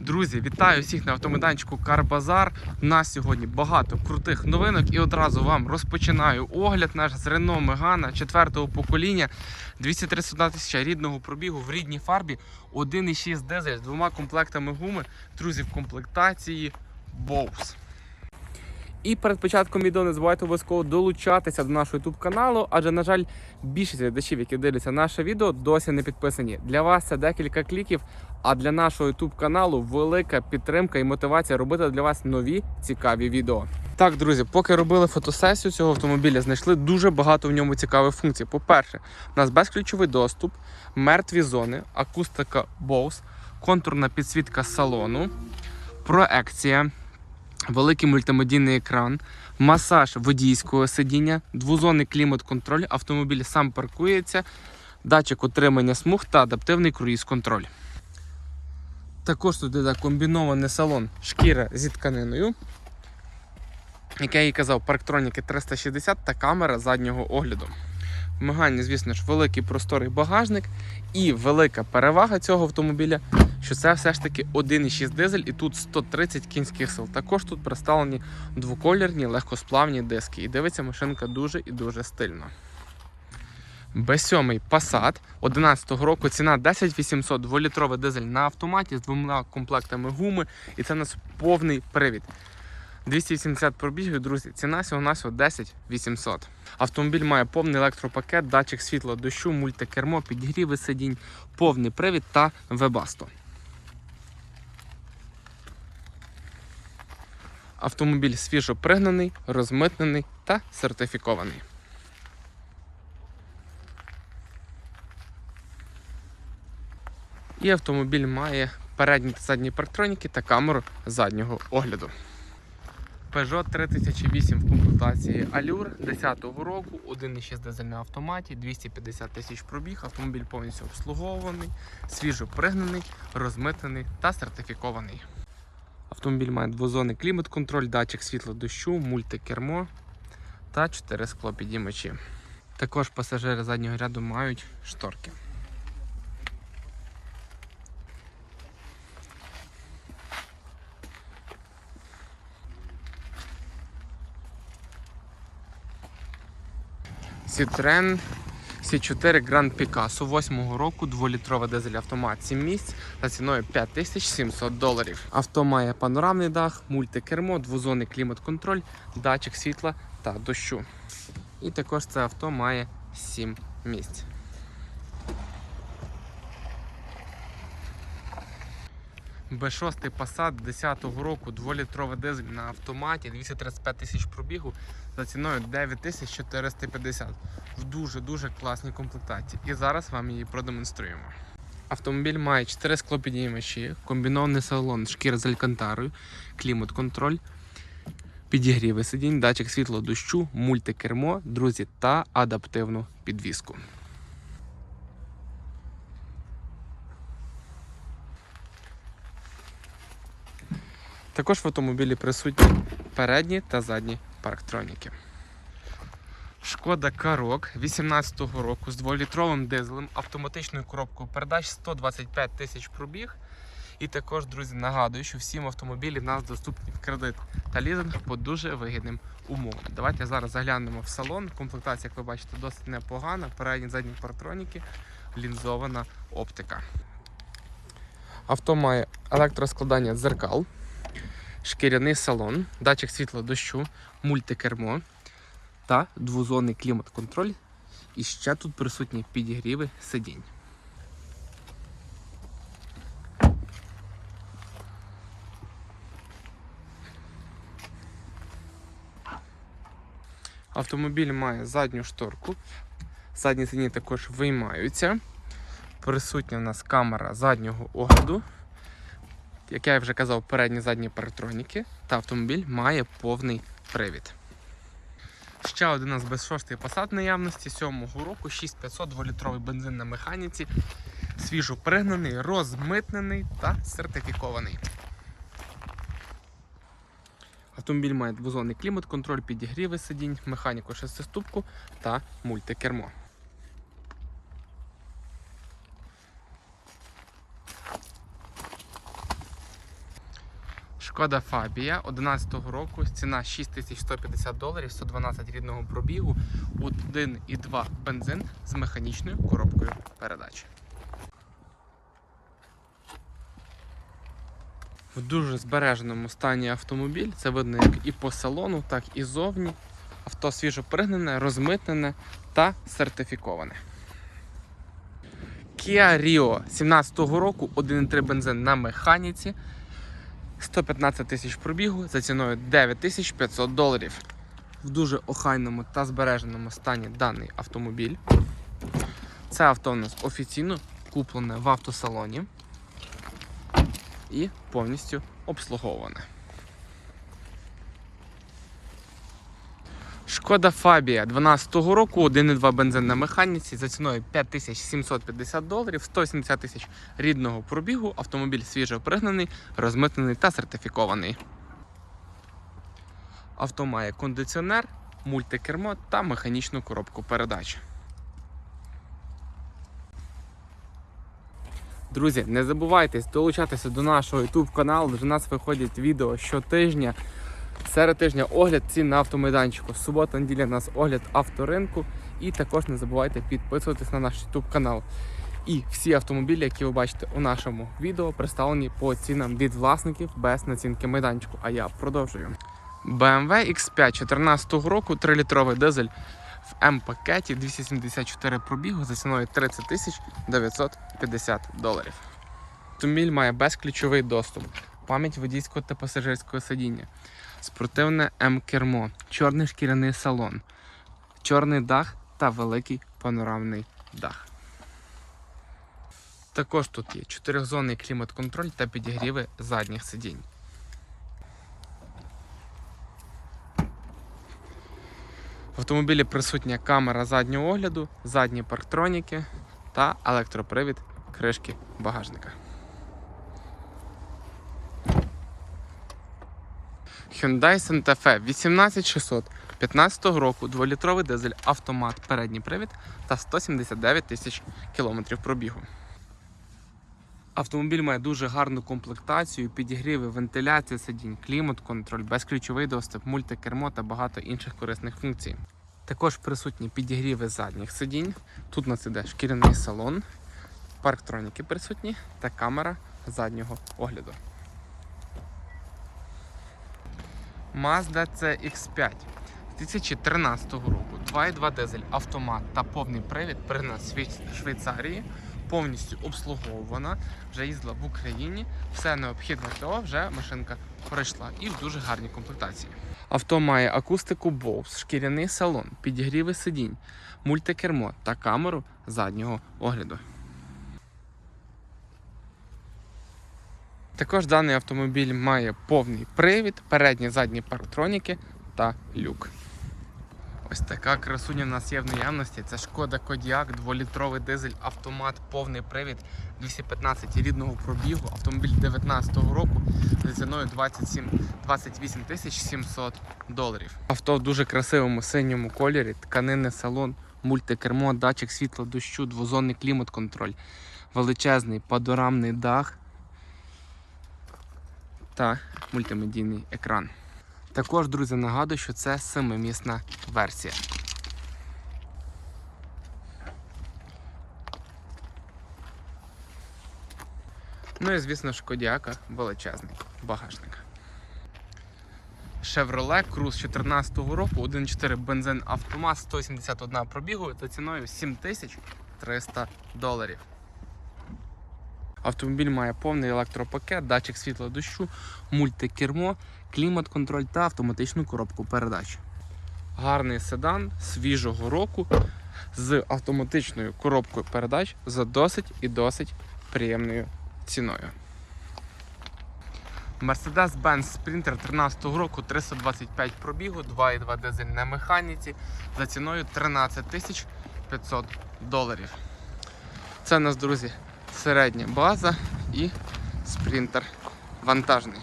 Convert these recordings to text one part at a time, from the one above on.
Друзі, вітаю всіх на автомайданчику Карбазар. У нас сьогодні багато крутих новинок і одразу вам розпочинаю огляд наш з Renault Megane четвертого покоління 231 тисяча рідного пробігу в рідній фарбі 1,6 дизель з двома комплектами гуми. Друзі, в комплектації Bose. І перед початком відео не забувайте обов'язково долучатися до нашого YouTube каналу, адже, на жаль, більшість глядачів, які дивляться наше відео, досі не підписані. Для вас це декілька кліків, а для нашого YouTube каналу велика підтримка і мотивація робити для вас нові цікаві відео. Так, друзі, поки робили фотосесію цього автомобіля, знайшли дуже багато в ньому цікавих функцій. По-перше, у нас безключовий доступ, мертві зони, акустика Bose, контурна підсвітка салону, проекція великий мультимедійний екран, масаж водійського сидіння, двозонний клімат-контроль, автомобіль сам паркується, датчик утримання смуг та адаптивний круїз-контроль. Також тут іде комбінований салон шкіра зі тканиною. Як я і казав, парктроніки 360 та камера заднього огляду. В Мегані, звісно ж, великий просторий багажник і велика перевага цього автомобіля що це все ж таки 1,6 дизель і тут 130 кінських сил. Також тут представлені двоколірні легкосплавні диски. І дивиться машинка дуже і дуже стильно. Б7 Passat 11 року ціна 10 800 2-літровий дизель на автоматі з двома комплектами гуми. І це у нас повний привід. 280 пробігів, друзі, ціна всього насього 10 800. Автомобіль має повний електропакет, датчик світла дощу, мультикермо, підігріви сидінь, повний привід та вебасто. Автомобіль свіжо пригнаний, розмитнений та сертифікований. І автомобіль має передні та задні парктроніки та камеру заднього огляду. Peugeot 3008 в комплектації Allure 10-го року, 1,6 дизель на автоматі, 250 тисяч пробіг, автомобіль повністю обслуговуваний, свіжо пригнаний, розмитнений та сертифікований. Автомобіль має двозонний клімат-контроль, датчик світла дощу, мультикермо та 4 склопідіймачі. Також пасажири заднього ряду мають шторки. Citroen C4 Grand Picasso 8 року, 2-літрова дизель автомат 7 місць за ціною 5700 доларів. Авто має панорамний дах, мультикермо, двозонний клімат-контроль, датчик світла та дощу. І також це авто має 7 місць. Б6 Passat 10-го року, 2-літровий дизель на автоматі, 235 тисяч пробігу за ціною 9450 в дуже-дуже класній комплектації. І зараз вам її продемонструємо. Автомобіль має 4 склопідіймачі, комбінований салон, шкіра з алькантарою, клімат-контроль, підігріви сидінь, датчик світло дощу, мультикермо, друзі, та адаптивну підвіску. Також в автомобілі присутні передні та задні парктроніки. Шкода Карок 18-го року з 2-літровим дизелем, автоматичною коробкою передач 125 тисяч пробіг. І також, друзі, нагадую, що всім автомобілі в нас доступні в кредит та лізинг по дуже вигідним умовам. Давайте зараз заглянемо в салон. Комплектація, як ви бачите, досить непогана. Передні задні парктроніки, лінзована оптика. Авто має електроскладання дзеркал шкіряний салон, датчик світла дощу, мультикермо та двозонний клімат-контроль. І ще тут присутні підігріви сидінь. Автомобіль має задню шторку. Задні сидіння також виймаються. Присутня у нас камера заднього огляду як я вже казав, передні задні парктроніки, та автомобіль має повний привід. Ще один у нас без 6 Passat наявності 7-го року, 6500 2-літровий бензин на механіці, свіжо пригнаний, розмитнений та сертифікований. Автомобіль має двозонний клімат, контроль підігріви сидінь, механіку шестиступку та мультикермо. Шкода Фабія 11-го року, ціна 6150 доларів, 112 рідного пробігу, 1,2 бензин з механічною коробкою передач. В дуже збереженому стані автомобіль. Це видно як і по салону, так і зовні. Авто свіжо пригнане, розмитнене та сертифіковане. Kia Rio 17-го року, 1,3 бензин на механіці, 115 тисяч пробігу за ціною 9500 доларів. В дуже охайному та збереженому стані даний автомобіль. Це авто у нас офіційно куплене в автосалоні і повністю обслуговуване. Шкода Фабія 12-го року, 1,2 бензин на механіці за ціною 5750 доларів, 170 тисяч рідного пробігу, автомобіль свіжо пригнаний, розмитнений та сертифікований. Авто має кондиціонер, мультикермо та механічну коробку передач. Друзі, не забувайте долучатися до нашого YouTube каналу. До нас виходять відео щотижня. Серед тижня огляд цін на автомайданчику. Субота, неділя у нас огляд авторинку. І також не забувайте підписуватись на наш YouTube канал. І всі автомобілі, які ви бачите у нашому відео, представлені по цінам від власників без націнки майданчику. А я продовжую. BMW X5 14 року, 3-літровий дизель в М-пакеті 274 пробігу за ціною 30 тисяч 950 доларів. Автомобіль має безключовий доступ, пам'ять водійського та пасажирського сидіння, спортивне М-кермо, чорний шкіряний салон, чорний дах та великий панорамний дах. Також тут є чотирьохзонний клімат-контроль та підігріви задніх сидінь. В автомобілі присутня камера заднього огляду, задні парктроніки та електропривід кришки багажника. Hyundai Santa Fe 18600 15 року 2-літровий дизель автомат, передній привід та 179 тисяч кілометрів пробігу. Автомобіль має дуже гарну комплектацію, підігріви, вентиляція сидінь, клімат-контроль, безключовий доступ, мультикермо та багато інших корисних функцій. Також присутні підігріви задніх сидінь. Тут у нас іде шкіряний салон, парктроніки присутні та камера заднього огляду. Mazda CX5 2013 року 2,2 дизель автомат та повний привід пригнана з Швей- Швейцарії, повністю обслуговувана, вже їздила в Україні. Все необхідне того вже машинка пройшла і в дуже гарній комплектації. Авто має акустику Bose, шкіряний салон, підігріви сидінь, мультикермо та камеру заднього огляду. Також даний автомобіль має повний привід, передні задні парктроніки та люк. Ось така красуня в нас є в наявності. Це шкода Кодіак, 2-літровий дизель, автомат, повний привід, 215 рідного пробігу, автомобіль 19-го року за ціною 27, 28 тисяч 700 доларів. Авто в дуже красивому синьому кольорі, тканинний салон, мультикермо, датчик світла дощу, двозонний клімат-контроль, величезний панорамний дах та мультимедійний екран. Також, друзі, нагадую, що це семимісна версія. Ну і звісно, шкодяка величезний багажник. Chevrolet Cruze 14 року, 1.4 бензин автомат, 171 пробігу за ціною 7300 доларів. Автомобіль має повний електропакет, датчик світла дощу, мультикермо, клімат-контроль та автоматичну коробку передач. Гарний седан свіжого року з автоматичною коробкою передач за досить і досить приємною ціною. Mercedes-Benz Sprinter 13 року 325 пробігу, 2,2 дизель на механіці за ціною 13 500 доларів. Це у нас, друзі, середня база і спринтер вантажний.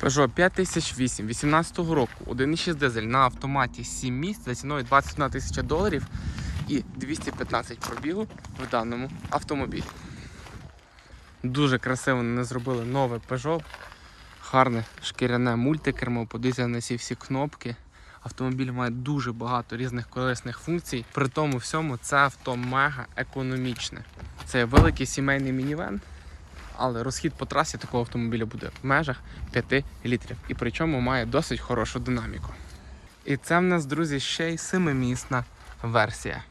Peugeot 5008 18 року, 1,6 дизель на автоматі 7 місць за ціною 21 тисяча доларів і 215 пробігу в даному автомобілі. Дуже красиво вони зробили нове Peugeot. Гарне шкіряне мультикермо, подивіться на ці всі кнопки. Автомобіль має дуже багато різних корисних функцій. При тому всьому це авто мега економічне. Це великий сімейний мінівен, але розхід по трасі такого автомобіля буде в межах 5 літрів. І причому має досить хорошу динаміку. І це в нас, друзі, ще й семимісна версія.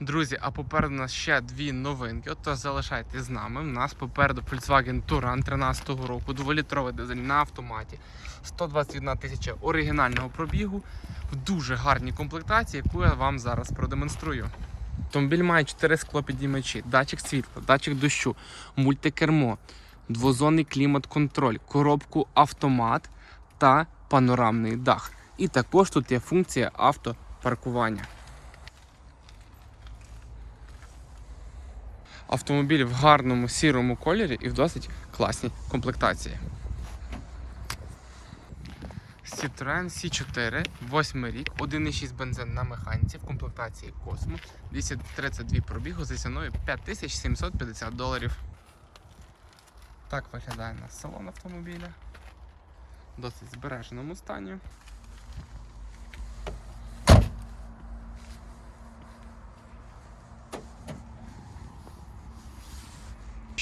Друзі, а попереду нас ще дві новинки. Ото залишайтесь з нами. У нас попереду Volkswagen Touran 13-го року, дволітровий дизель на автоматі, 121 тисяча оригінального пробігу в дуже гарній комплектації, яку я вам зараз продемонструю. Автомобіль має 4 склопідіймачі, датчик світла, датчик дощу, мультикермо, двозонний клімат-контроль, коробку автомат та панорамний дах. І також тут є функція автопаркування. Автомобіль в гарному сірому кольорі і в досить класній комплектації. Citroen C4, 8 рік, 1,6 бензин на механіці в комплектації Cosmo, 232 пробігу за ціною 5750 доларів. Так виглядає на салон автомобіля. В Досить збереженому стані.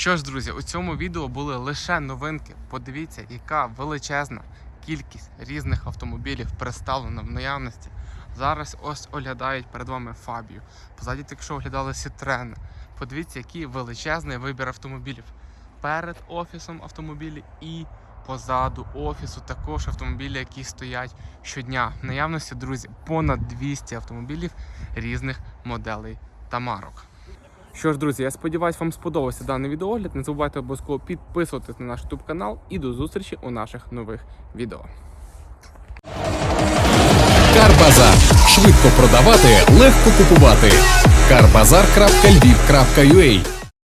Що ж, друзі, у цьому відео були лише новинки. Подивіться, яка величезна кількість різних автомобілів представлена в наявності. Зараз ось оглядають перед вами Фабію. Позаді тільки що оглядали Citroen. Подивіться, який величезний вибір автомобілів. Перед офісом автомобілі і позаду офісу також автомобілі, які стоять щодня. В наявності, друзі, понад 200 автомобілів різних моделей та марок. Що ж, друзі, я сподіваюся, вам сподобався даний відеогляд. Не забувайте обов'язково підписуватись на наш YouTube канал і до зустрічі у наших нових відео. Карбазар. Швидко продавати, легко купувати. Карбазар.львів.ua